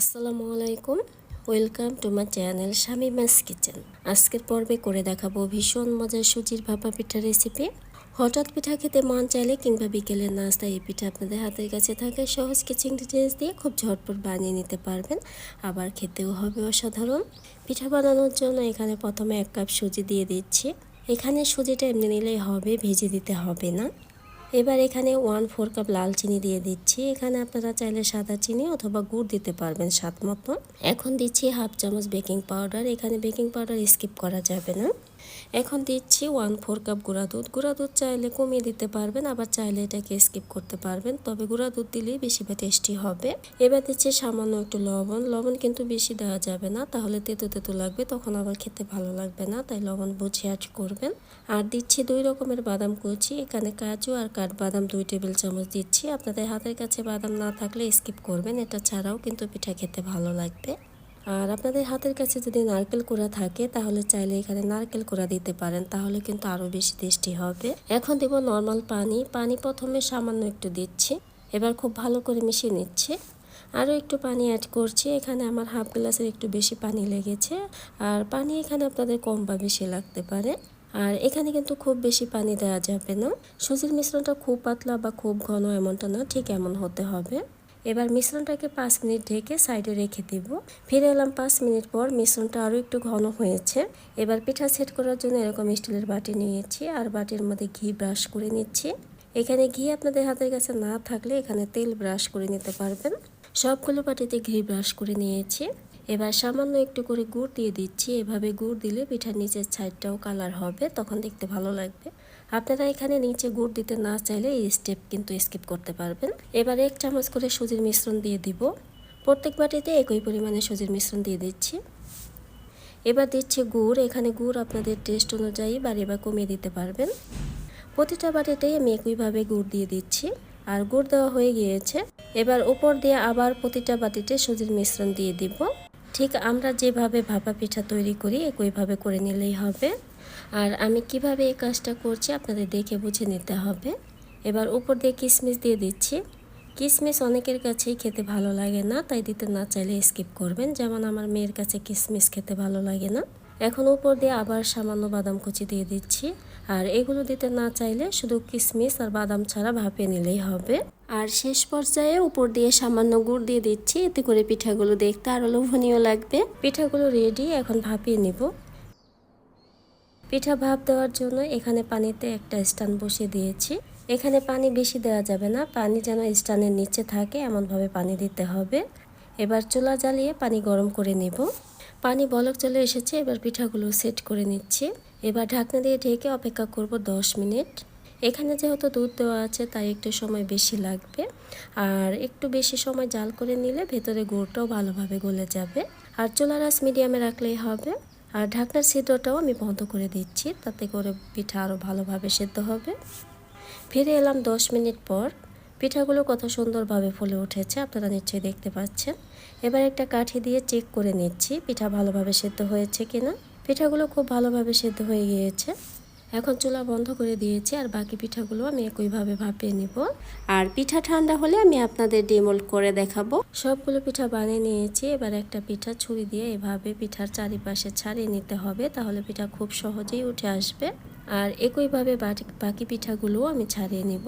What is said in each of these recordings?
আসসালামু আলাইকুম। Welcome to my channel Shamima's kitchen. আজকের পর্বে করে দেখাবো ভীষণ মজার সুজির ভাপা পিঠা রেসিপি। হঠাৎ পিঠা খেতে মন চাইলে কিংবা বিকেলের নাস্তায় এই পিঠা আপনাদের হাতের কাছে থাকে সহজ কিছু ইনগ্রিডিয়েন্টস দিয়ে খুব ঝটপট বানিয়ে নিতে পারবেন। আবার খেতেও হবে অসাধারণ। পিঠা বানানোর জন্য এখানে প্রথমে এক কাপ সুজি দিয়ে দিচ্ছি। এখানে সুজিটা এমনি নিলেই হবে, ভেজে দিতে হবে না। এবার এখানে ওয়ান ফোর কাপ লাল চিনি দিয়ে দিচ্ছি। এখানে আপনারা চাইলে সাদা চিনি অথবা গুড় দিতে পারবেন স্বাদ মতো এখন দিচ্ছি হাফ চামচ বেকিং পাউডার এখানে বেকিং পাউডার স্কিপ করা যাবে না। এখন দিচ্ছি ওয়ান ফোর কাপ গুঁড়া দুধ। গুঁড়া দুধ চাইলে কমিয়ে দিতে পারবেন, আবার চাইলে এটাকে স্কিপ করতে পারবেন। তবে গুঁড়া দুধ দিলেই বেশি বা টেস্টি হবে। এবার দিচ্ছি সামান্য একটু লবণ। লবণ কিন্তু বেশি দেওয়া যাবে না, তাহলে তেতো তেতো লাগবে, তখন আবার খেতে ভালো লাগবে না, তাই লবণ বুঝে অ্যাড করবেন। আর দিচ্ছি দুই রকমের বাদাম কুচি, এখানে কাজু আর কাঠবাদাম দুই টেবিল চামচ দিচ্ছি। আপনাদের হাতের কাছে বাদাম না থাকলে স্কিপ করবেন, এটা ছাড়াও কিন্তু পিঠা খেতে ভালো লাগবে। আর আপনাদের হাতের কাছে যদি নারকেল কোড়া থাকে, তাহলে চাইলে এখানে নারকেল কোড়া দিতে পারেন, তাহলে কিন্তু আরও বেশি টেস্টি হবে। এখন দেব নর্মাল পানি। পানি প্রথমে সামান্য একটু দিচ্ছি। এবার খুব ভালো করে মিশিয়ে নিচ্ছে। আরও একটু পানি অ্যাড করছি। এখানে আমার হাফ গ্লাসের একটু বেশি পানি লেগেছে। আর পানি এখানে আপনাদের কম বা বেশি লাগতে পারে। আর এখানে কিন্তু খুব বেশি পানি দেওয়া যাবে না। সুজির মিশ্রণটা খুব পাতলা বা খুব ঘন এমনটা না, ঠিক এমন হতে হবে। এবার মিশ্রণটাকে পাঁচ মিনিট ঢেকে সাইডে রেখে দিব। ফিরে এলাম পাঁচ মিনিট পর মিশ্রণটা আরও একটু ঘন হয়েছে। এবার পিঠা সেট করার জন্য এরকম স্টিলের বাটি নিয়েছি আর বাটির মধ্যে ঘি ব্রাশ করে নিচ্ছি। এখানে ঘি আপনাদের হাতের কাছে না থাকলে এখানে তেল ব্রাশ করে নিতে পারবেন। সবগুলো বাটিতে ঘি ব্রাশ করে নিয়েছি। এবার সামান্য একটু করে গুড় দিয়ে দিচ্ছি। এভাবে গুড় দিলে পিঠার নিচের সাইডটাও কালার হবে, তখন দেখতে ভালো লাগবে। আপনারা এখানে নিচে গুড় দিতে না চাইলে এই স্টেপ কিন্তু স্কিপ করতে পারবেন। এবার এক চামচ করে সুজির মিশ্রণ দিয়ে দিব। প্রত্যেক বাটিতে একই পরিমাণে সুজির মিশ্রণ দিয়ে দিচ্ছি। এবার দিচ্ছি গুড়। এখানে গুড় আপনাদের টেস্ট অনুযায়ী বাড়ি বা কমিয়ে দিতে পারবেন। প্রতিটা বাটিতেই আমি একইভাবে গুড় দিয়ে দিচ্ছি। আর গুড় দেওয়া হয়ে গিয়েছে। এবার উপর দিয়ে আবার প্রতিটা বাটিতে সুজির মিশ্রণ দিয়ে দিব। ঠিক আমরা যেভাবে ভাপা পিঠা তৈরি করি, একইভাবে করে নিলেই হবে। আর আমি কীভাবে এই কাজটা করছি আপনাদের দেখে বুঝে নিতে হবে। এবার উপর দিয়ে কিশমিশ দিয়ে দিচ্ছি। কিশমিশ অনেকের কাছেই খেতে ভালো লাগে না, তাই দিতে না চাইলে স্কিপ করবেন। যেমন আমার মেয়ের কাছে কিশমিশ খেতে ভালো লাগে না। এখন উপর দিয়ে আবার সামান্য বাদাম কুচি দিয়ে দিচ্ছি। আর এগুলো দিতে না চাইলে শুধু কিশমিশ আর বাদাম ছাড়া ভাপে নিলেই হবে। আর শেষ পর্যায়ে উপর দিয়ে সামান্য গুড় দিয়ে দিচ্ছি। এতে করে পিঠাগুলো দেখতে আরও লোভনীয় লাগবে। পিঠাগুলো রেডি এখন ভাপিয়ে নিব। পিঠা ভাপ দেওয়ার জন্য এখানে পানিতে একটা স্ট্যান্ড বসিয়ে দিয়েছি। এখানে পানি বেশি দেওয়া যাবে না, পানি যেন স্ট্যান্ডের নিচে থাকে, এমনভাবে পানি দিতে হবে। এবার চুলা জ্বালিয়ে পানি গরম করে নেব। পানি বলক চলে এসেছে, এবার পিঠাগুলো সেট করে নিচ্ছি। এবার ঢাকনা দিয়ে ঢেকে অপেক্ষা করব দশ মিনিট। এখানে যেহেতু দুধ দেওয়া আছে, তাই একটু সময় বেশি লাগবে। আর একটু বেশি সময় জাল করে নিলে ভেতরে গুড়টাও ভালোভাবে গলে যাবে। আর চুলার আস মিডিয়ামে রাখলেই হবে। আর ঢাকনার ছিদ্রটাও আমি বন্ধ করে দিচ্ছি, তাতে করে পিঠা আরও ভালোভাবে সেদ্ধ হবে। ফিরে এলাম দশ মিনিট পর। পিঠাগুলো কত সুন্দরভাবে ফুলে উঠেছে, আপনারা নিশ্চয়ই দেখতে পাচ্ছেন। এবার একটা কাঠি দিয়ে চেক করে নিচ্ছি, পিঠা ভালোভাবে সেদ্ধ হয়েছে কিনা। পিঠাগুলো খুব ভালোভাবে সেদ্ধ হয়ে গিয়েছে। এখন চুলা বন্ধ করে দিয়েছি আর বাকি পিঠাগুলো আমি একইভাবে ভাপিয়ে নিব। আর পিঠা ঠান্ডা হলে আমি আপনাদের ডিমোল্ড করে দেখাবো। সবগুলো পিঠা বানিয়ে নিয়েছি, এবার একটা পিঠা ছুরি দিয়ে এভাবে পিঠার চারিপাশে ছাড়িয়ে নিতে হবে, তাহলে পিঠা খুব সহজেই উঠে আসবে। আর একইভাবে বাকি পিঠাগুলোও আমি ছাড়িয়ে নিব।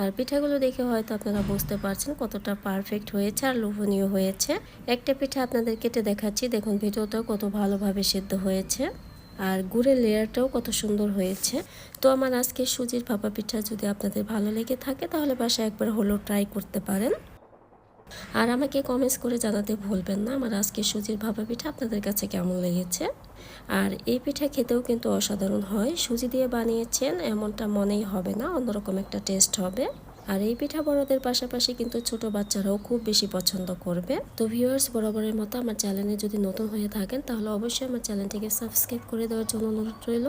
আর পিঠাগুলো দেখে হয়তো আপনারা বুঝতে পারছেন কতটা পারফেক্ট হয়েছে আর লোভনীয় হয়েছে। একটা পিঠা আপনাদের কেটে দেখাচ্ছি, দেখুন ভিডিওতেও কত ভালোভাবে সিদ্ধ হয়েছে। আর গুড়ের লেয়ারটাও কত সুন্দর হয়েছে। তো আমার আজকে সুজির ভাপা পিঠা যদি আপনাদের ভালো লেগে থাকে, তাহলে বাসায় একবার হলো ট্রাই করতে পারেন। আর আমাকে কমেন্টস করে জানাতে ভুলবেন না, আমার আজকে সুজির ভাপা পিঠা আপনাদের কাছে কেমন লেগেছে? আর এই পিঠা খেতেও কিন্তু অসাধারণ হয়। সুজি দিয়ে বানিয়েছেন, এমনটা মনেই হবে না, অন্যরকম একটা টেস্ট হবে। আর এই পিঠা বড়দের পাশাপাশি কিন্তু ছোট বাচ্চারাও খুব বেশি পছন্দ করবে। তো ভিউয়ার্স বরাবরের মতো আমার চ্যানেলে যদি নতুন হয়ে থাকেন, তাহলে অবশ্যই আমার চ্যানেলটিকে সাবস্ক্রাইব করে দেওয়ার জন্য অনুরোধ রইল।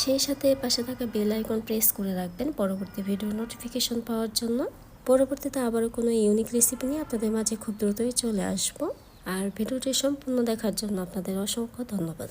সেই সাথে পাশে থাকা বেল আইকন প্রেস করে রাখবেন পরবর্তী ভিডিও নোটিফিকেশন পাওয়ার জন্য। পরবর্তীতে আবারও কোনো ইউনিক রেসিপি নিয়ে আপনাদের মাঝে খুব দ্রুতই চলে আসব। আর ভিডিওটি সম্পূর্ণ দেখার জন্য আপনাদের অসংখ্য ধন্যবাদ।